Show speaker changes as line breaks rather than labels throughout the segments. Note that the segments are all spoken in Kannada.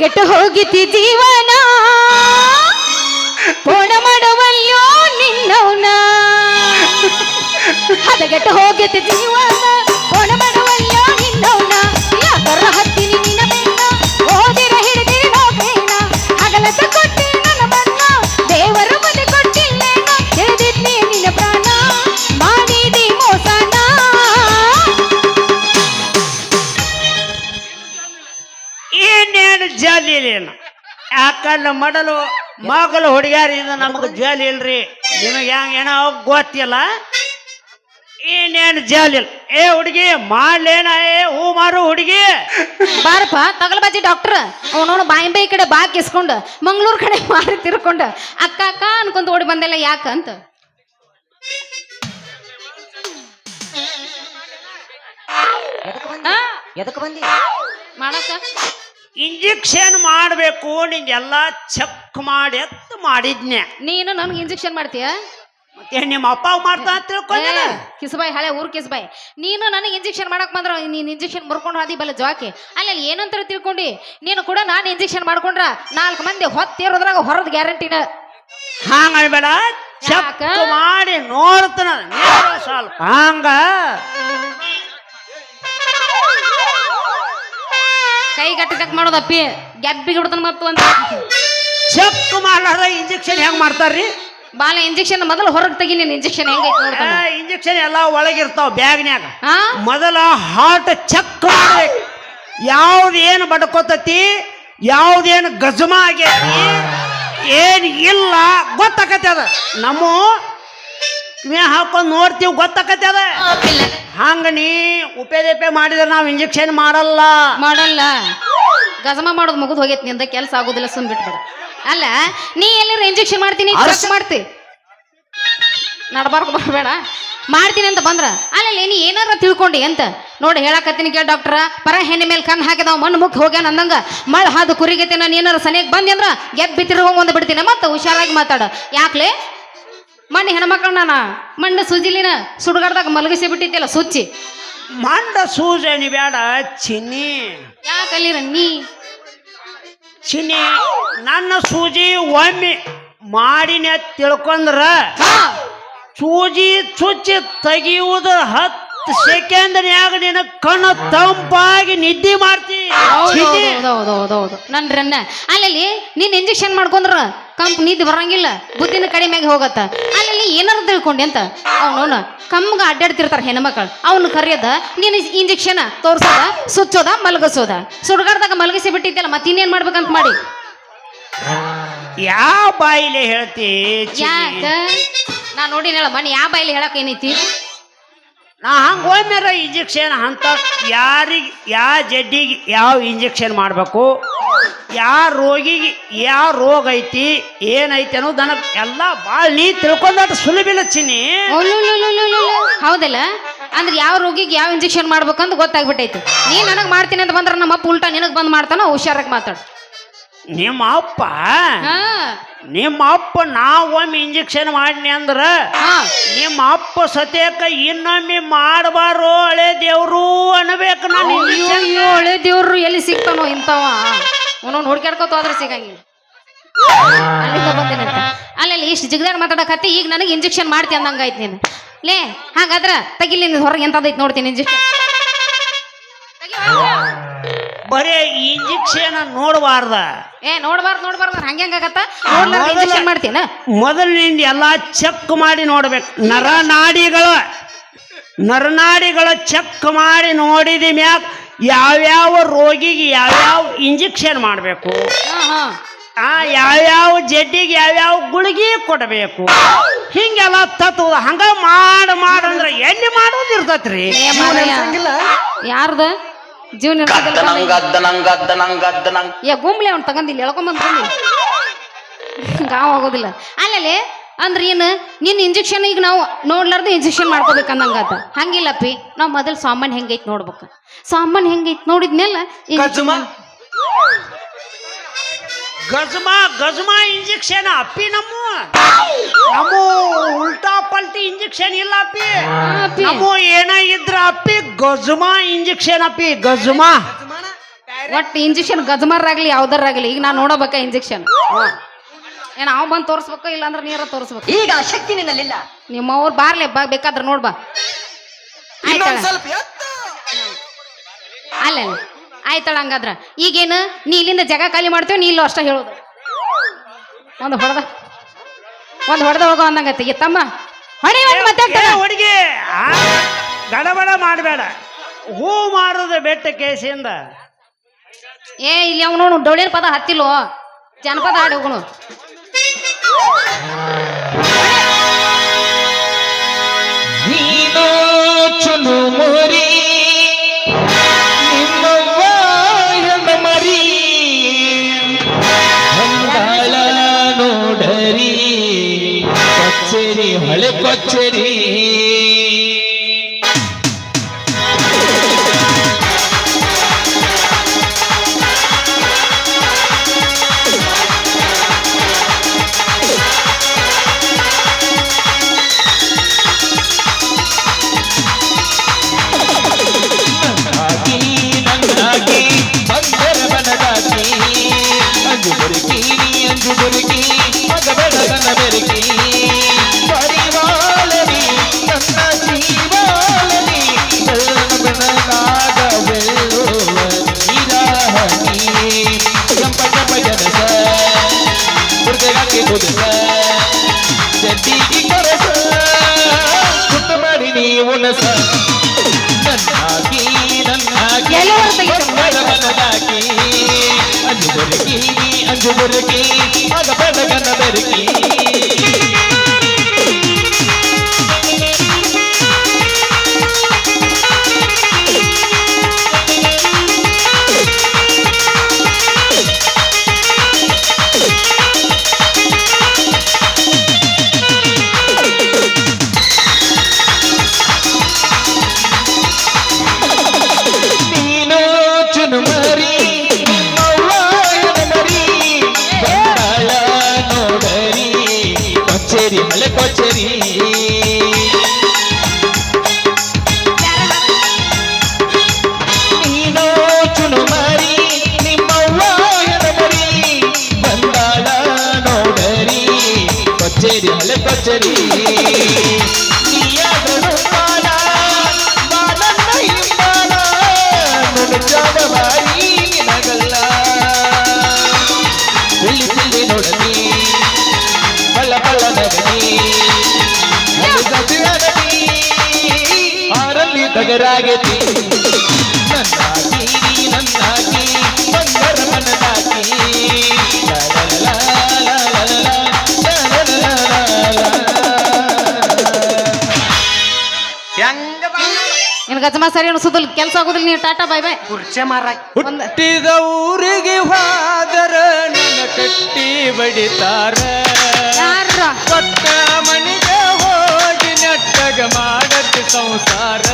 ಹದಗೆಟ್ಟು ಹೋಗಿತಿ ಜೀವನ? ಪೋಣ ಮಾಡುವಲ್ಲೋ ನಿನ್ನವನ? ಹದಗೆಟ್ಟು ಹೋಗಿತಿ ಜೀವನ? ಪೋಣ ಮಾಡುವಲ್ಲೋ ನಿನ್ನವನ? ಯಾಕರ ಹತ್ತೀನಿ
ಯಾಕಂದ್ರೆ ಮಡಲು ಮಗಲು ಹುಡುಗ್ಯಾರ ಇದು ನಮಗೆ ಜಾಲಿ ಇಲ್ರಿ. ನಿಮಗೆ ಹೆಂಗ ಏನೋ ಗೊತ್ತಿಲ್ಲ. ಇನ್ನೇನು ಜಾಲಿ ಇಲ್ಲ. ಏ ಹುಡುಗಿ ಮಾಡ್ಲೇನ? ಏ ಹೂ ಮಾರು ಹುಡುಗಿ.
ಬಾರಪ್ಪ ತಗಲ್ಬಾಜಿ ಡಾಕ್ಟರ್. ಅವನವನು ಬಾಯಿ ಬಾಯಿ ಕಡೆ ಬಾ ಇಸ್ಕೊಂಡು ಮಂಗಳೂರು ಕಡೆ ಮಾರಿ ತಿರ್ಕೊಂಡು ಅಕ್ಕ ಅಕ್ಕ ಅನ್ಕೊಂತ ಓಡಿ ಬಂದಿಲ್ಲ ಯಾಕಂತ
ಎದಕ್ ಬಂದಿ? ಎದಕ್ ಬಂದಿ?
ಮಾಡಕ್ಕ?
ಇಂಜೆಕ್ಷನ್ ಮಾಡಬೇಕು ನಿಂಗೆಲ್ಲ ಚೆಕ್ ಮಾಡಿ ಎತ್ತು ಮಾಡಿದ್ನೆ.
ನೀನು ನನ್ಗೆ ಇಂಜೆಕ್ಷನ್ ಮಾಡ್ತೀಯ?
ಮತ್ತೆ ನಿಮ್ಮ ಅಪ್ಪ ಮಾಡ್ತಾ ಅಂತ ತಿಳ್ಕೊಂಡೆ
ಕಿಸಬಾಯಿ ಹಳೆ ಊರ್ ಕಿಸಬಾಯಿ. ನೀನು ನನಗೆ ಇಂಜೆಕ್ಷನ್ ಮಾಡಕ್ ಬಂದ್ರ ನೀನ್ ಇಂಜೆಕ್ಷನ್ ಮುರ್ಕೊಂಡು ಹೋದಿ ಬಲ್ಲ ಜಾಕಿ ಅಲ್ಲಿ ಏನಂತ ತಿಳ್ಕೊಂಡಿ. ನೀನು ಕೂಡ ನಾನು ಇಂಜೆಕ್ಷನ್ ಮಾಡ್ಕೊಂಡ್ರ ನಾಲ್ಕು ಮಂದಿ ಹೊತ್ತಿರೋದ್ರಾಗ ಹೊರದ ಗ್ಯಾರಂಟಿನ.
ಹಂಗ ಅನ್ಬೇಡ ಚೆಕ್ ಮಾಡಿ ನೋಡ್ತಾನ. ಸ್ವಲ್ಪ ಹಂಗ.
ಕೈ ಗಟ್ಟಿಟಕ್ ಮಾಡೋದಪ್ಪಿ ಗೆಬ್ಬಿಗೆ ಬಿಡ್ತಾನ ಮತ್ತು ಅಂತ
ಚೆಕ್ ಮಾಡ್ಲಾರ್ದ ಇಂಜೆಕ್ಷನ್ ಹೆಂಗ್ ಮಾಡ್ತಾರ್ರಿ?
ಬಾಲ ಇಂಜೆಕ್ಷನ್ ಮೊದಲು ಹೊರಗೆ ತೆಗಿ ನೀನು ಇಂಜೆಕ್ಷನ್ ಹೆಂಗೈತೆ
ಇಂಜೆಕ್ಷನ್ ಎಲ್ಲ ಒಳಗಿರ್ತಾವ ಬ್ಯಾಗ್ನ್ಯಾಗ. ಮೊದಲ ಹಾರ್ಟ್ ಚೆಕ್ ಮಾಡ್ಬೇಕು. ಯಾವ್ದೇನು ಬಡ್ಕೋತತಿ ಯಾವ್ದೇನು ಗಜಮ ಆಗೈತಿ ಏನ್ ಇಲ್ಲ ಗೊತ್ತಾಕತಿ ಅದ. ನಮ್ಮ ಕಿವಿ ಹಾಕೊಂಡು ನೋಡ್ತೀವಿ ಗೊತ್ತಾಕತಿ ಅದ? ಹಂಗ ನೀ ಉಪೇದೇಪೆ ಮಾಡಿದ್ರೆ ನಾವು ಇಂಜೆಕ್ಷನ್ ಮಾಡಲ್ಲ.
ಮಾಡಲ್ಲ. ಗಜಮ ಮಾಡೋದು ಮುಗಿದು ಹೋಗೈತಿ ನಿಂದ ಕೆಲಸ ಆಗೋದಿಲ್ಲ ಸುಮ್ ಬಿಟ್ಬಿಡ. ಅಲ್ಲ ನೀ ಎಲ್ಲರೂ ಇಂಜೆಕ್ಷನ್ ಮಾಡ್ತೀನಿ ಮಾಡ್ತಿ? ನಡ್ಬಾರ್ದು ಬರಬೇಡ. ಮಾಡ್ತೀನಿ ಅಂತ ಬಂದ್ರ? ಅಲ್ಲಲ್ಲಿ ನೀ ಏನಾರ ತಿಳ್ಕೊಂಡಿ ಅಂತ. ನೋಡಿ ಹೇಳಕತ್ತೀನಿ ಕೇಳ ಡಾಕ್ಟ್ರ. ಪರ ಹೆಣ್ಣೆ ಮೇಲೆ ಕಣ್ಣು ಹಾಕಿದಾವ ಮಣ್ಣು ಮುಖ ಹೋಗ್ಯಾನ ಅಂದಂಗ. ಮಳ್ ಹಾದು ಕುರಿಗೈತೆ ನಾನು ಏನಾರ ಸನಿಯಾಗಿ ಬಂದಿ ಅಂದ್ರ ಗೆದ್ದು ಒಂದು ಬಿಡ್ತೀನಿ. ಮತ್ತೆ ಹುಷಾರಾಗಿ ಮಾತಾಡ. ಯಾಕ್ಲೆ? ಮಣ್ಣು ಹೆಣ್ಮಕ್ಳು ನಾನು. ಮಣ್ಣು ಸುಜಿಲಿನ ಸುಡುಗಾಡ್ದಾಗ ಮಲಗಿಸಿ ಬಿಟ್ಟಿದ್ದೆಲ್ಲ ಸುಚ್ಚಿ
ಮಂಡ ಸೂಜನಿ ಬೇಡ ಚಿನ್ನಿ.
ಯಾಕಲ್ಲಿರ ನೀ?
ಚಿನ್ನಿ ನನ್ನ ಸೂಜಿ ಒಮ್ಮೆ ಮಾಡಿನ ತಿಳ್ಕೊಂಡ್ರ ಸೂಜಿ ಚುಚ್ಚಿ ತೆಗೆಯುವುದು ಹತ್ತು ಸೆಕೆಂಡ್ನ್ಯಾಗ ನಿನ್ನ ಕಣ್ಣು ತಂಪಾಗಿ ನಿದ್ದೆ ಮಾಡ್ತಿ. ನನ್
ಹೌದೌದೌದೌದು ನನ್ರನ್ನ. ಅಲ್ಲಲ್ಲಿ ನೀನ್ ಇಂಜೆಕ್ಷನ್ ಮಾಡ್ಕೊಂಡ್ರ ಕಂಪ್ ನಿದ್ದೆ ಬರಂಗಿಲ್ಲ ಬುದ್ಧಿನ ಕಡಿಮೆಗೆ ಹೋಗತ್ತ. ಅಲ್ಲಲ್ಲಿ ಏನಾರ ತಿಳ್ಕೊಂಡಿ ಅಂತ. ಅವನವನ ಕಮ್ಗ ಅಡ್ಡಾಡ್ತಿರ್ತಾರ ಹೆಣ್ಮಕ್ಳು ಅವ್ನ ಕರೆಯದ ನೀನು ಇಂಜೆಕ್ಷನ್ ತೋರ್ಸೋದ ಸುಚ್ಚೋದ ಮಲಗಿಸೋದ. ಸುಡ್ಗಾಡ್ದಾಗ ಮಲಗಿಸಿ ಬಿಟ್ಟಿದ್ದಲ್ಲ ಮತ್ತೆ ಇನ್ನೇನ್ ಮಾಡ್ಬೇಕಂತ ಮಾಡಿ.
ಯಾವ ಬಾಯಿಲೆ ಹೇಳ್ತಿ
ಯಾಕ? ನಾ ನೋಡಿ ಹೇಳ ಮನೆ ಯಾವ ಬಾಯಲ್ಲಿ ಹೇಳಕ್ ಏನೈತಿ?
ನಾ ಹಂಗೆ ಒಮ್ಮೆರ ಇಂಜೆಕ್ಷನ್ ಅಂತ ಯಾರಿಗೆ, ಯಾವ ಜಡ್ಡಿಗೆ ಯಾವ ಇಂಜೆಕ್ಷನ್ ಮಾಡಬೇಕು? ಯಾವ ರೋಗಿಗೆ ಯಾವ ರೋಗ ಐತಿ? ಏನೈತಿ ಅನ್ನೋದು ನನಗೆ ಎಲ್ಲ ಭಾಳ ನೀ ತಿಳ್ಕೊಂಡಾಟ ಸುಲಭಿಲ್ಲ ಚಿನ್ನಿ.
ಹೌದಲ್ಲ? ಅಂದ್ರೆ ಯಾವ ರೋಗಿಗೆ ಯಾವ ಇಂಜೆಕ್ಷನ್ ಮಾಡ್ಬೇಕಂತ ಗೊತ್ತಾಗ್ಬಿಟ್ಟೈತಿ. ನೀ ನನಗೆ ಮಾಡ್ತೀನಿ ಅಂತ ಬಂದ್ರೆ ನಮ್ಮ ಅಪ್ಪ ಉಲ್ಟಾ ನಿನಗೆ ಬಂದು ಮಾಡ್ತಾನ, ಹುಷಾರಾಗಿ ಮಾತಾಡು.
ನಿಮ್ಮ ಅಪ್ಪ ನಿಮ್ಮ ಅಪ್ಪ ನಾ ಒಮ್ಮೆ ಇಂಜೆಕ್ಷನ್ ಮಾಡಿನಿ ಅಂದ್ರ
ಹಾ.
ನಿಮ್ಮ ಅಪ್ಪ ಸತ್ಯಕ್ಕ ಇನ್ನೊಮ್ಮೆ ಮಾಡಬಾರು ಹಳೆ ದೇವ್ರು ಅನ್ಬೇಕು ನಾನು
ಹಳೆ ದೇವ್ರು ಎಲ್ಲಿ ಸಿಗ್ತಾನೋ ಇಂಥವ. ಅವನವ್ನು ಹುಡ್ಕ್ಯಾಡ್ಕೋತ ಹೋದ್ರೆ ಸಿಗಂಗಿಲ್ಲ. ಅಲ್ಲಿಂದ ಅಲ್ಲಲ್ಲಿ ಇಷ್ಟು ಜಿಗದಾಡ್ ಮಾತಾಡಕತ್ತಿ ಈಗ ನನಗೆ ಇಂಜೆಕ್ಷನ್ ಮಾಡ್ತಿ ಅಂದಂಗಾಯ್ತು ನೀನು. ಲೇ ಹಾಗಾದ್ರೆ ತಗಿಲಿ ನಿನ್ನ ಹೊರಗೆ ಎಂತದೈತಿ ನೋಡ್ತೀನಿ ಇಂಜೆಕ್ಷನ್
ಬರೇ ಇಂಜೆಕ್ಷನ್ ನೋಡಬಾರ್ದ.
ಏ ನೋಡ್ಬಾರ್ದು ನೋಡ್ಬಾರ್ದು ಹಂಗೆ ಹಂಗಾಗತ್ತ? ನೋಡ್ಲಾರ್ದ ಇಂಜೆಕ್ಷನ್ ಮಾಡ್ತೀನ
ಮೊದಲಿನಿಂದ ಎಲ್ಲ ಚೆಕ್ ಮಾಡಿ ನೋಡ್ಬೇಕು. ನರನಾಡಿಗಳು ನರನಾಡಿಗಳು ಚೆಕ್ ಮಾಡಿ ನೋಡಿದ ಮ್ಯಾಗ ಯಾವ್ಯಾವ ರೋಗಿಗೆ ಯಾವ್ಯಾವ ಇಂಜೆಕ್ಷನ್ ಮಾಡಬೇಕು?
ಹಾ ಹಾ.
ಆ ಯಾವ್ಯಾವ ಜಡ್ಡಿಗೆ ಯಾವ್ಯಾವ ಗುಳಿಗೆ ಕೊಡಬೇಕು? ಹಿಂಗೆಲ್ಲ ತತ್ವ ಹಂಗ ಮಾಡ ಮಾಡಂದ್ರೆ ಎಲ್ಲಿ
ಜೀವನ ಏ ಗುಂಬ್ಲೆ ಅವ್ನು ತಗೊಂಡಿಲ್ಲ ಎಳ್ಕೊಂಬಂದ್ ಬಂದಿ ಗಾವ್ ಆಗೋದಿಲ್ಲ. ಅಲ್ಲಲ್ಲಿ ಅಂದ್ರೆ ಏನು ನಿನ್ನ ಇಂಜೆಕ್ಷನ್ ಈಗ ನಾವು ನೋಡ್ಲಾರ್ದು ಇಂಜೆಕ್ಷನ್ ಮಾಡ್ಕೋಬೇಕು ಹಂಗಿಲ್ಲ ಹಂಗಿಲ್ಲಪ್ಪಿ ನಾವು ಮೊದಲು ಸಾಮಾನ್ಯ ಹೆಂಗೈತಿ ನೋಡ್ಬೇಕು. ಸಾಮಾನ್ಯ ಹೆಂಗೈತೆ ನೋಡಿದ್ಮೇಲೆ
ಗಜಮಾ ಗಜಮಾ ಇಂಜೆಕ್ಷನ್ ಅಪ್ಪಿ ನಮ್ಮ. ನಮ್ಮ ಉಲ್ಟಾ ಪಲ್ಟಿ ಇಂಜೆಕ್ಷನ್ ಇಲ್ಲ ಅಪ್ಪಿ. ನಮ್ಮ ಏನ ಇದ್ರ ಅಪ್ಪಿ ಗಜಮಾ ಇಂಜೆಕ್ಷನ್ ಅಪ್ಪಿ ಗಜಮಾ.
ಒಟ್ಟು ಇಂಜೆಕ್ಷನ್ ಗಜಮರ್ರಾಗ್ಲಿ ಯಾವ್ದಾರಾಗ್ಲಿ ಈಗ ನಾ ನೋಡಬೇಕ ಇಂಜೆಕ್ಷನ್ ಏನ್ ಅವ್ ಬಂದ್ ತೋರ್ಸ್ಬೇಕು ಇಲ್ಲಾಂದ್ರೆ ನೀರ ತೋರ್ಸ್ಬೇಕು.
ಈಗ ಆ ಶಕ್ತಿ ನಿನ್ನಲ್ಲಿಲ್ಲ.
ನಿಮ್ಮ ಅವ್ರು ಬಾರ್ಲೆ ಬಾ ಬೇಕಾದ್ರೆ ನೋಡ್ಬಾ. ಅಲ್ಲ ಅಲ್ಲ. ಆಯ್ತಾಳ ಹಂಗಾದ್ರ. ಈಗೇನು ನೀ ಇಲ್ಲಿಂದ ಜಾಗ ಖಾಲಿ ಮಾಡ್ತೇವೆ ನೀ ಇಲ್ಲೋ ಅಷ್ಟ ಹೇಳೋದು. ಒಂದು ಹೊಡೆದ. ಒಂದು ಹೊಡೆದ ಹೋಗೋ ಅಂದಂಗತ್ತೆ ಈ ತಮ್ಮ. ಹೊಡಿ ಒಂದು ಮತ್ತೆ
ಏ ಹುಡುಗಿ ಗಡಬಡ ಮಾಡಬೇಡ. ಹೂ ಮಾರುದು ಬೆಟ್ಟ ಕೇಸಿಂದ
ಏ ಇಲ್ಲಿ ಅವನು ಡೊಳ್ಳಿನ ಪದ ಹತ್ತಿಲ್ವ? ಜನಪದ ಹಾಡು ಹೋಗುನು
ನೀನು ಚುನು கச்சேரி సింధు బెరికి పగ పెదగన్న బెరికి ಮೇಲೆ ಕಚರಿ ತಗರಾಗತಿ ನನ್ನ ನಿನ್
ಗಜಮ ಸರಿ ಅನ್ಸುದಿಲ್ಲ ಕೆಲಸ ಆಗುದಿಲ್ಲ ನೀವು ಟಾಟಾ ಬಾಯ್ ಬಾಯ್.
ಕುರ್ಚೆ ಮಾರ
ಹುಟ್ಟಿದ ಊರಿಗೆ ಹೋದರ ನನ್ನ ಕಟ್ಟಿ ಬಡಿತಾರ.
ಯಾರ?
ಕೊಟ್ಟ ಮನೆಗೆ ಹೋಗಿ ನೆಟ್ಟಗ ಮಾಡಕ್ಕೆ ಸಂಸಾರ.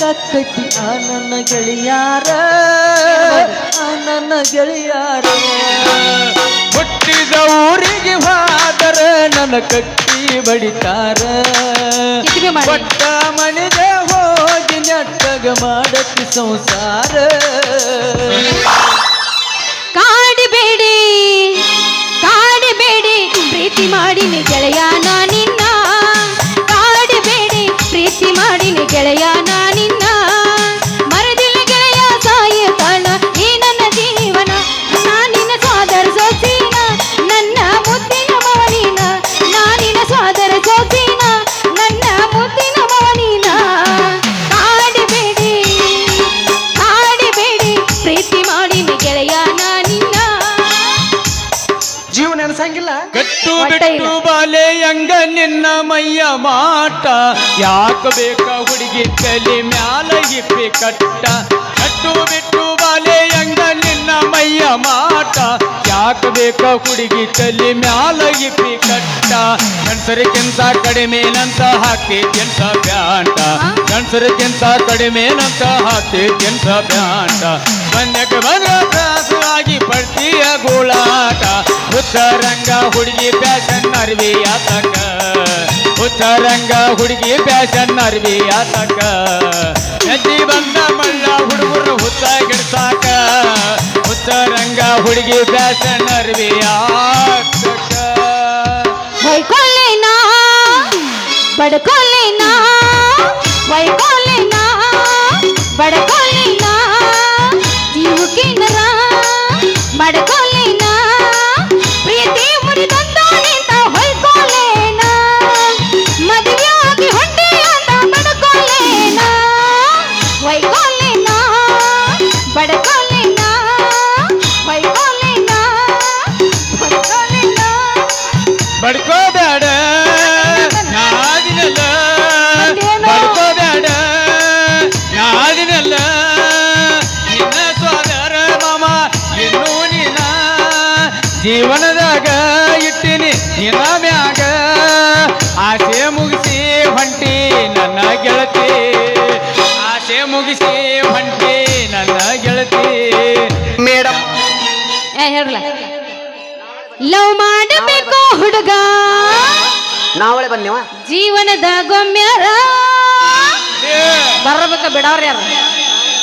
ಕರೆದಂಗತ್ತೈತಿ ಆ ನನ್ನ ಗೆಳೆಯಾರ. ಆ ನನ್ನ ಗೆಳೆಯಾರ.
ಹುಟ್ಟಿದ ಊರಿಗೆ ಹಾದರ ನನ್ನ ಕಟ್ಟಿ ಬಡಿತಾರ. ಪಟ್ಟ ಮನೆಗೆ ಹೋಗಿ ನಟ್ಟಗ ಮಾಡಕ್ಕೆ ಸಂಸಾರ.
ಕಾಡಿಬೇಡಿ ಕಾಡಿಬೇಡಿ ಪ್ರೀತಿ ಮಾಡಿನಿ ಗೆಳೆಯ ನಾ ನಿನ್ನ. ಕಾಡಿಬೇಡಿ
நாடினி கிளையா நான் ಯಾಕ ಬೇಕ ಹುಡುಗಿ ತಲೆ ಮ್ಯಾಲ ಇಪ್ಪಿ ಕಟ್ಟ. ಕಟ್ಟು ಬಿಟ್ಟು ಬಾಲೆ ಹಂಗ ನಿನ್ನ ಮೈಯ ಮಾಟ. ಯಾಕ
ಹಾಕಬೇಕ ಹುಡುಗಿ ತಲೆ ಮ್ಯಾಲ ಇಪ್ಪಿ ಕಟ್ಟ. ಗಂಡಸರಿಗಿಂತ ಕಡಿಮೆನಂತ ಹಾಕ್ತೈತ್ಯಂತ ಬ್ಯಾಂಟ ಗಂಡಸರಿಗಿಂತ ಕಡಿಮೆನಂತ ಹಾಕ್ತೈತ್ಯಂತ ಬ್ಯಾಂಟ ಬಂದಕ್ಕೆ ಬಂದ ತ್ರಾಸವಾಗಿ ಪಡ್ತೀಯ ಗೋಳಾಟ. ಉತ್ತರಂಗ ಹುಡುಗಿ ಫ್ಯಾಷನ್ ಅರ್ವಿ ಆತಕ. ಉತ್ತರಂಗ ಹುಡುಗಿ ಫ್ಯಾಷನ್ ಅರ್ವಿ ಆತಕ ಎದ್ದಿ ಬಂದ ಮಳ್ಳ ಹುಡುಗರು ಹುತ್ತ ಗಿಡ್ಸಾಕ. ಉತ್ತರಂಗ ಹುಡುಗಿ ಫ್ಯಾಷನ್ ಅರ್ವಿ ಆತಕ
ಹೊಯ್ಕೊಳ್ಳೇನಾ ಬಡ್ಕೊಳ್ಳೇನಾ ಹೊಯ್ಕೊಳ್ಳೇನಾ ಬಡ್ಕೊಳ್ಳೇನಾ
ಜೀವನದಾಗ ಇಟ್ಟಿನಿ ನಿನ್ನ ಮ್ಯಾಗ. ಆಸೆ ಮುಗಿಸಿ ಹೊಂಟಿ ನನ್ನ ಗೆಳತಿ. ಆಸೆ ಮುಗಿಸಿ ಹೊಂಟಿ ನನ್ನ ಗೆಳತಿ. ಮೇಡಮ್
ಏ ಹೇಳ್ರಲ್ಲ ಲವ್ ಮಾಡಬೇಕು ಹುಡುಗ.
ನಾವಳೆ ಬನ್ನಿವ
ಜೀವನದ ಗೊಮ್ಮ್ಯಾರ ಬರಬೇಕ ಬಿಡವ್ರ ಯಾರು?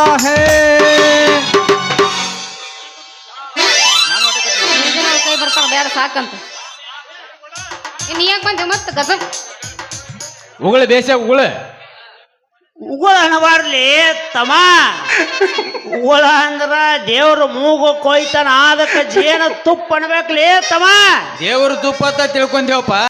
लगता है
ಜನ ಕೈ ಬರ್ತಾರ ಬೇಡ ಸಾಕಂತ ಇನ್ ಯಾಕೆ ಬಂದೆ ಮತ್ತೆ ಗಜ
ಉಗುಳು ಬೇಸ ಉಗುಳು
ಉಗುಳ ಅನ್ನಬಾರ್ಲಿ ತಮ್ಮ ಉಗುಳ ಅಂದ್ರ ದೇವ್ರ ಮೂಗು ಕೊಯ್ತಾನ ಅದಕ್ಕೆ ಜೇನ ತುಪ್ಪ ಅನ್ಬೇಕ್ಲಿ ತಮ್ಮ
ದೇವರು ತುಪ್ಪ ಅಂತ ತಿಳ್ಕೊಂತೇವಪ್ಪ